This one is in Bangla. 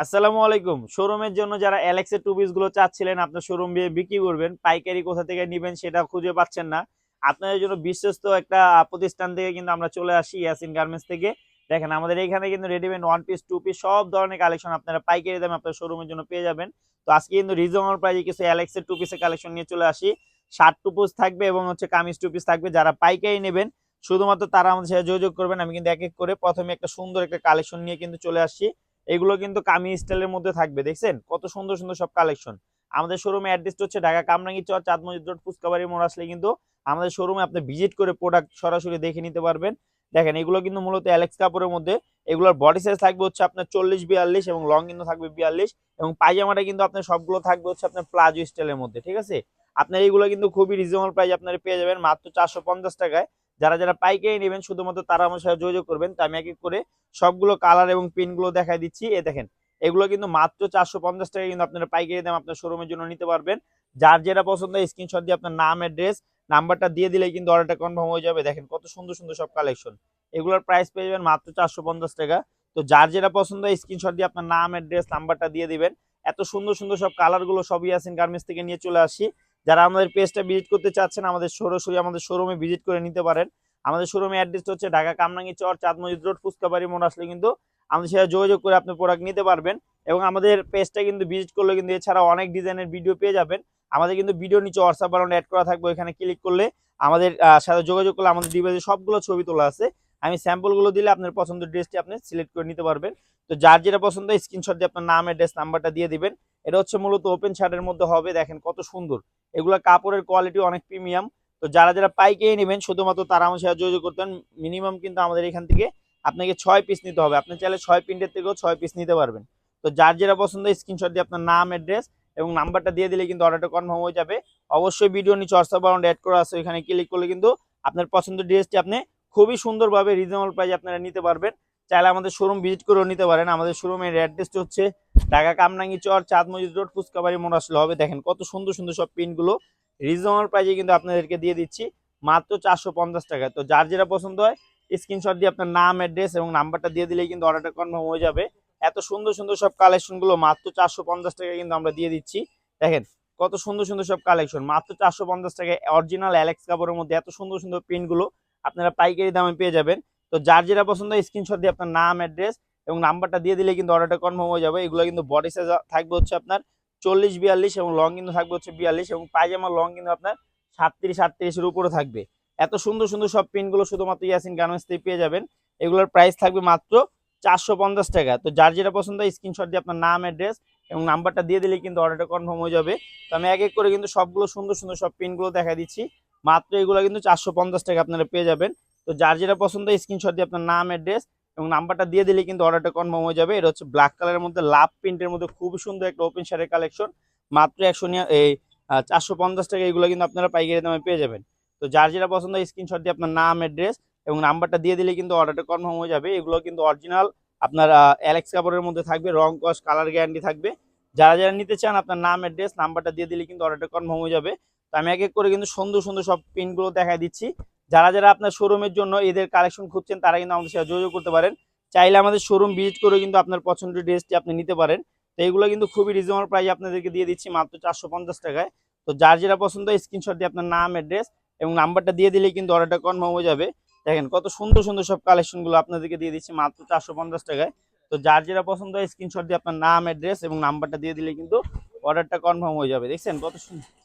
আসসালামু আলাইকুম। শোরুমের জন্য যারা অ্যালেক্সের টু পিসগুলো চাচ্ছিলেন, আপনার শোরুম দিয়ে বিক্রি করবেন, পাইকারি কোথা থেকে নেবেন সেটা খুঁজে পাচ্ছেন না। আপনাদের জন্য বিশ্বস্ত একটা প্রতিষ্ঠান থেকে কিন্তু আমরা চলে আসি ইয়াসিন গার্মেন্টস থেকে। দেখেন, আমাদের এখানে কিন্তু readymade one piece two piece সব ধরনের কালেকশন আপনারা পাইকারি দামে আপনার শোরুমের জন্য পেয়ে যাবেন। তো আজকে কিন্তু রিজনেবল প্রাইসে কিছু অ্যালেক্সের টু পিসের কালেকশন নিয়ে চলে আসি। শার্ট টু পিস থাকবে এবং হচ্ছে কামিজ টু পিস থাকবে। যারা পাইকারি নেবেন, শুধুমাত্র তারা আমাদের সাথে যোগাযোগ করবেন। আমি কিন্তু এক এক করে প্রথমে একটা সুন্দর একটা কালেকশন নিয়ে কিন্তু চলে আসছি এগুলো কিন্তু কামি স্টাইলের মধ্যে থাকবে, দেখছেন? কত সুন্দর সুন্দর সব কালেকশন আমাদের শোরুমে অ্যাড্রেস হচ্ছে ঢাকা কামরাঙ্গি চর চাঁদ মসজিদ রোড ফুচকাবাড়ি মোড় আসলে কিন্তু আমাদের শোরুমে আপনি ভিজিট করে প্রোডাক্ট সরাসরি দেখে নিতে পারবেন। দেখেন, এগুলো কিন্তু মূলত অ্যালেক্স কাপড়ের মধ্যে। এগুলোর বডি সাইজ থাকবে হচ্ছে আপনার চল্লিশ বিয়াল্লিশ এবং লং কিন্তু থাকবে বিয়াল্লিশ। এবং পায়জামাটা কিন্তু আপনার সবগুলো থাকবে হচ্ছে আপনার প্লাজো স্টাইলের মধ্যে, ঠিক আছে? আপনার এইগুলো কিন্তু খুবই রিজনেবল প্রাইস আপনারা পেয়ে যাবেন। মাত্র চারশো পঞ্চাশ টাকায়। যারা যারা পাইকারি নেবেন, শুধুমাত্র তারা আমার সাথে যোগাযোগ করবেন। তো আমি এক এক করে সবগুলো কালার এবং পিনগুলো দেখাই দিচ্ছি। এ দেখেন, এগুলো কিন্তু মাত্র চারশো পঞ্চাশ টাকা কিন্তু আপনারা পাইকারি দাম আপনার শোরুমের জন্য নিতে পারবেন। যার যেটা পছন্দ হয় স্ক্রিনশট দিয়ে আপনার নাম অ্যাড্রেস নাম্বারটা দিয়ে দিলে কিন্তু অর্ডারটা কনফার্ম হয়ে যাবে। দেখেন, কত সুন্দর সুন্দর সব কালেকশন এগুলোর প্রাইস পেয়ে যাবেন মাত্র চারশো পঞ্চাশ টাকা। তো যার যেটা পছন্দ হয় স্ক্রিনশট দিয়ে আপনার নাম অ্যাড্রেস নাম্বারটা দিয়ে দিবেন। এত সুন্দর সুন্দর সব কালারগুলো সবই আছেন গার্মেন্টস থেকে নিয়ে চলে আসি। যারা আমাদের পেজটা ভিজিট করতে চাচ্ছেন, আমাদের সরাসরি আমাদের শোরুমে ভিজিট করে নিতে পারেন। আমাদের শোরুমে অ্যাড্রেস হচ্ছে ঢাকা কামরাঙ্গি চর, চাঁদ মসজিদ রোড ফুচকাবাড়ি মোড় আসলে কিন্তু আমাদের সাথে যোগাযোগ করে আপনি প্রোডাক্ট নিতে পারবেন এবং আমাদের পেজটা কিন্তু ভিজিট করলে কিন্তু এছাড়া অনেক ডিজাইনের ভিডিও পেয়ে যাবেন। আমাদের কিন্তু ভিডিও নিচে হোয়াটসঅ্যাপ বানানো অ্যাড করা থাকবে এখানে ক্লিক করলে আমাদের সাথে যোগাযোগ করলে আমাদের ডিভাইসে সবগুলো ছবি তোলা আছে। আমি স্যাম্পলগুলো দিলে আপনার পছন্দের ড্রেসটি আপনি সিলেক্ট করে নিতে পারবেন। তো যার যেটা পছন্দ স্ক্রিনশট দিয়ে আপনার নাম অ্যাড্রেস নাম্বারটা দিয়ে দিবেন। এটা হচ্ছে মূলত ওপেন শার্টের মধ্যে হবে, দেখেন কত সুন্দর। এগুলো কাপড়ের কোয়ালিটি অনেক প্রিমিয়াম তো যারা যারা পাইকারি নেবেন, শুধুমাত্র তারা আমার সাথে যোগাযোগ করতেন মিনিমাম কিন্তু আমাদের এখান থেকে আপনাকে ছয় পিস নিতে হবে। আপনি চাইলে ছয় প্রিন্টের থেকেও ছয় পিস নিতে পারবেন। তো যার যেটা পছন্দ স্ক্রিনশট দিয়ে আপনার নাম অ্যাড্রেস এবং নাম্বারটা দিয়ে দিলে কিন্তু অর্ডারটা কনফার্ম হয়ে যাবে। অবশ্যই ভিডিও নিচে হোয়াটসঅ্যাপ বাউন্ড অ্যাড করা আছে। এখানে ক্লিক করলে কিন্তু আপনার পছন্দের ড্রেসটি আপনি খুবই সুন্দরভাবে রিজনেবল প্রাইসে আপনারা নিতে পারবেন। চাইলে আমাদের শোরুম ভিজিট করেও নিতে পারেন। আমাদের শোরুমের অ্যাড্রেসটা হচ্ছে ঢাকা কামরাঙ্গি চর, চাঁদ মসজিদ রোড ফুচকাবাড়ি মোড় হবে দেখেন কত সুন্দর সুন্দর সব পিনগুলো রিজনেবল প্রাইসে কিন্তু আপনাদেরকে দিয়ে দিচ্ছি। মাত্র চারশো পঞ্চাশ টাকা। তো যার যেটা পছন্দ হয় স্ক্রিনশট দিয়ে আপনার নাম অ্যাড্রেস এবং নাম্বারটা দিয়ে দিলেই কিন্তু অর্ডারটা কনফার্ম হয়ে যাবে। এত সুন্দর সুন্দর সব কালেকশনগুলো মাত্র চারশো পঞ্চাশ টাকা কিন্তু আমরা দিয়ে দিচ্ছি। দেখেন কত সুন্দর সুন্দর সব কালেকশন মাত্র চারশো পঞ্চাশ টাকায় অরিজিনাল অ্যালেক্স কাপড়ের মধ্যে এত সুন্দর সুন্দর প্রিন্টগুলো আপনারা পাইকারি দামে পেয়ে যাবেন। তো যার যেটা পছন্দ স্ক্রিনশট দিয়ে আপনার নাম অ্যাড্রেস এবং নাম্বারটা দিয়ে দিলে কিন্তু অর্ডারটা কনফার্ম হয়ে যাবে। এগুলো কিন্তু বডি সাইজ থাকবে হচ্ছে আপনার চল্লিশ, বিয়াল্লিশ এবং লং কিন্তু থাকবে হচ্ছে বিয়াল্লিশ এবং পায়জামা লং কিন্তু আপনার সাতত্রিশ, আটত্রিশের উপরে থাকবে। এত সুন্দর সুন্দর সব প্রিন্টগুলো শুধুমাত্র ইয়াসিন গার্মেন্টস থেকে পেয়ে যাবেন। এগুলোর প্রাইস থাকবে মাত্র চারশো পঞ্চাশ টাকা। তো যার যেটা পছন্দ স্ক্রিনশট দিয়ে আপনার নাম অ্যাড্রেস এবং নাম্বারটা দিয়ে দিলে কিন্তু অর্ডারটা কনফার্ম হয়ে যাবে। তো আমি এক এক করে কিন্তু সবগুলো সুন্দর সুন্দর সব প্রিন্টগুলো দেখা দিচ্ছি। মাত্র এগুলো কিন্তু চারশো পঞ্চাশ টাকা আপনারা পেয়ে যাবেন। তো যার যেটা পছন্দ স্ক্রিনশট দিয়ে আপনার নাম অ্যাড্রেস এবং নাম্বারটা দিয়ে দিলে কিন্তু অর্ডারটা কনফার্ম হয়ে যাবে। এটা হচ্ছে ব্ল্যাক কালারের মধ্যে লাভ প্রিন্টের মধ্যে খুবই সুন্দর একটা ওপেন শার্টের কালেকশন মাত্র একশো এই চারশো পঞ্চাশ টাকা এগুলো কিন্তু আপনারা পাইকারি দামে পেয়ে যাবেন। তো যার যেটা পছন্দ স্ক্রিনশট দিয়ে আপনার নাম অ্যাড্রেস এবং নাম্বারটা দিয়ে দিলে কিন্তু অর্ডারটা কনফার্ম হয়ে যাবে। এগুলো কিন্তু অরিজিনাল আপনার অ্যালেক্স কাপড়ের মধ্যে থাকবে, রং কস কালার গ্যারান্টি থাকবে। যারা যারা নিতে চান আপনার নাম অ্যাড্রেস নাম্বারটা দিয়ে দিলে কিন্তু অর্ডারটা কনফার্ম হয়ে যাবে। তো আমি এক এক করে কিন্তু সুন্দর সুন্দর সব প্রিন্টগুলো দেখাই দিচ্ছি। যারা যারা আপনার শোরুমের জন্য এদের কালেকশন খুঁজছেন, তারা কিন্তু আমাদের সাথে যোগাযোগ করতে পারেন। চাইলে আমাদের শোরুম ভিজিট করে কিন্তু আপনার পছন্দের ড্রেসটি আপনি নিতে পারেন। তো এইগুলো কিন্তু খুবই রিজনেবল প্রাইস আপনাদেরকে দিয়ে দিচ্ছি মাত্র চারশো পঞ্চাশ টাকায়। তো যার যেটা পছন্দ স্ক্রিনশট দিয়ে আপনার নাম অ্যাড্রেস এবং নাম্বারটা দিয়ে দিলেই কিন্তু অর্ডারটা কনফার্ম হয়ে যাবে। দেখেন কত সুন্দর সুন্দর সব কালেকশনগুলো আপনাদেরকে দিয়ে দিচ্ছি মাত্র চারশো পঞ্চাশ টাকায়। তো যার যেটা পছন্দ হয় স্ক্রিনশট দিয়ে আপনার নাম অ্যাড্রেস এবং নাম্বারটা দিয়ে দিলে কিন্তু অর্ডারটা কনফার্ম হয়ে যাবে। দেখছেন কত সুন্দর